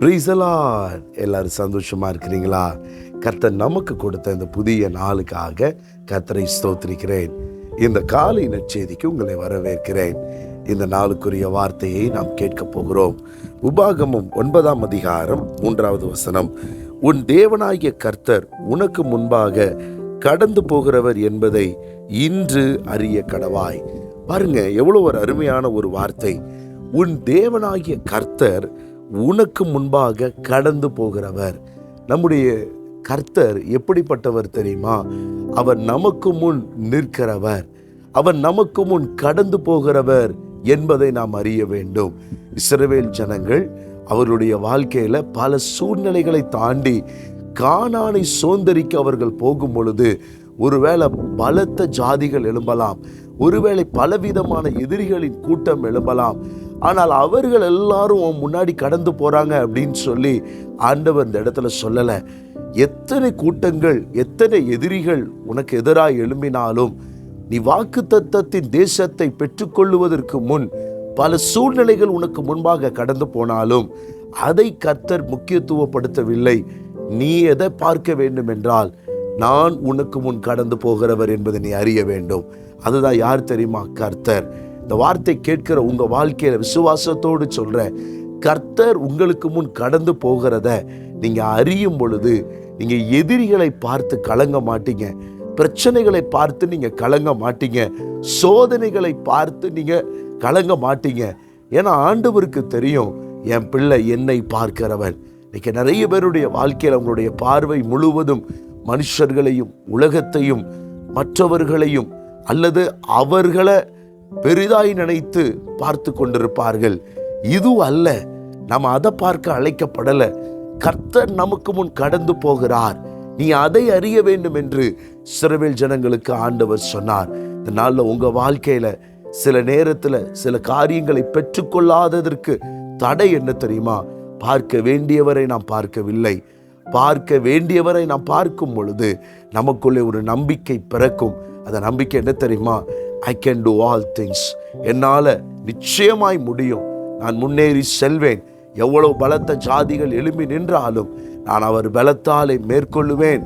ப்ரீசலா எல்லாரும் சந்தோஷமாக இருக்கிறீங்களா? கர்த்தர் நமக்கு கொடுத்த இந்த புதிய நாளுக்காக கர்த்தரை ஸ்தோத்திரிக்கிறேன். இந்த காலை நற்செய்திக்கு உங்களை வரவேற்கிறேன். இந்த நாளுக்குரிய வார்த்தையை நாம் கேட்கப் போகிறோம். உபாகமம் ஒன்பதாம் அதிகாரம் மூன்றாவது வசனம். உன் தேவனாகிய கர்த்தர் உனக்கு முன்பாக கடந்து போகிறவர் என்பதை இன்று அறிய கடவாய். பாருங்க எவ்வளோ ஒரு அருமையான ஒரு வார்த்தை. உன் தேவனாகிய கர்த்தர் உனக்கு முன்பாக கடந்து போகிறவர். நம்முடைய கர்த்தர் எப்படிப்பட்டவர் தெரியுமா? அவர் நமக்கு முன் நிற்கிறவர். அவர் நமக்கு முன் கடந்து போகிறவர் என்பதை நாம் அறிய வேண்டும். இஸ்ரவேல் ஜனங்கள் அவருடைய வாழ்க்கையில பல சூழ்நிலைகளை தாண்டி காணானை சோந்தரிக்க அவர்கள் போகும் பொழுது ஒருவேளை பலத்த ஜாதிகள் எழும்பலாம். ஒருவேளை பலவிதமான எதிரிகளின் கூட்டம் எழும்பலாம். ஆனால் அவர்கள் எல்லாரும் உன் முன்னாடி கடந்து போகிறாங்க அப்படின்னு சொல்லி ஆண்டவர் இந்த இடத்துல சொல்லலை. எத்தனை கூட்டங்கள் எத்தனை எதிரிகள் உனக்கு எதிராக எழும்பினாலும் நீ வாக்கு தத்தத்தின் தேசத்தை பெற்றுக்கொள்ளுவதற்கு முன் பல சூழ்நிலைகள் உனக்கு முன்பாக கடந்து போனாலும் அதை கர்த்தர் முக்கியத்துவப்படுத்தவில்லை. நீ எதை பார்க்க வேண்டும் என்றால் நான் உனக்கு முன் கடந்து போகிறவர் என்பதை நீ அறிய வேண்டும். அதுதான் யார் தெரியுமா? கர்த்தர். இந்த வார்த்தை கேட்கிற உங்க வாழ்க்கையில விசுவாசத்தோடு சொல்ற கர்த்தர் உங்களுக்கு முன் கடந்து போகிறத நீங்க அறியும் பொழுது நீங்க எதிரிகளை பார்த்து கலங்க மாட்டீங்க. பிரச்சனைகளை பார்த்து நீங்க கலங்க மாட்டீங்க. சோதனைகளை பார்த்து நீங்க கலங்க மாட்டீங்க. ஏன்னா ஆண்டவருக்கு தெரியும் என் பிள்ளை என்னை பார்க்கிறவன். இன்னைக்கு நிறைய பேருடைய வாழ்க்கையில் அவங்களுடைய பார்வை முழுவதும் மனுஷர்களையும் உலகத்தையும் மற்றவர்களையும் அல்லது அவர்களை பெரிதாய் நினைத்து பார்த்து கொண்டிருப்பார்கள். இது அல்ல நம்ம அதை பார்க்க அழைக்கப்படல. கர்த்தர் நமக்கு முன் கடந்து போகிறார். நீ அதை அறிய வேண்டும் என்று சிறவேல் ஜனங்களுக்கு ஆண்டவர் சொன்னார். இந்த நாளில் உங்க வாழ்க்கையில சில நேரத்துல சில காரியங்களை பெற்றுக்கொள்ளாததற்கு தடை என்ன தெரியுமா? பார்க்க வேண்டியவரை நாம் பார்க்கவில்லை. பார்க்க வேண்டியவரை நாம் பார்க்கும் பொழுது நமக்குள்ளே ஒரு நம்பிக்கை பிறக்கும். அந்த நம்பிக்கை என்ன தெரியுமா? I can do all things என்னால் நிச்சயமாய் முடியும். நான் முன்னேறி செல்வேன். எவ்வளவு பலத்த ஜாதிகள் எழும்பி நின்றாலும் நான் அவர் பலத்தாலே மேற்கொள்ளுவேன்.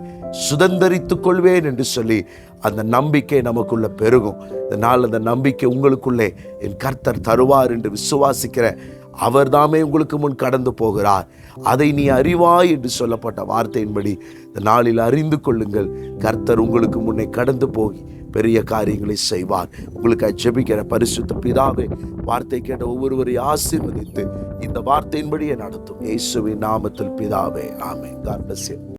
சுதந்திரித்துக் கொள்வேன் என்று சொல்லி அந்த நம்பிக்கை நமக்குள்ளே பெருகும். இந்த நாள் அந்த நம்பிக்கை உங்களுக்குள்ளே என் கர்த்தர் தருவார் என்று விசுவாசிக்கிறேன் அவர் தாமே உங்களுக்கு முன் கடந்து போகிறார். அதை நீ அறிவாய் என்று சொல்லப்பட்ட வார்த்தையின்படி இந்த நாளில் அறிந்து கொள்ளுங்கள். கர்த்தர் உங்களுக்கு முன்னே கடந்து போகி பெரிய காரியங்களை செய்வார். உங்களுக்கு ஜெபிக்கிற பரிசுத்த பிதாவே வார்த்தை கேட்ட ஒவ்வொருவரையும் ஆசீர்வதித்து இந்த வார்த்தையின்படியே நடத்தும். இயேசுவின் நாமத்தில் பிதாவே ஆமே கார்பசியம்.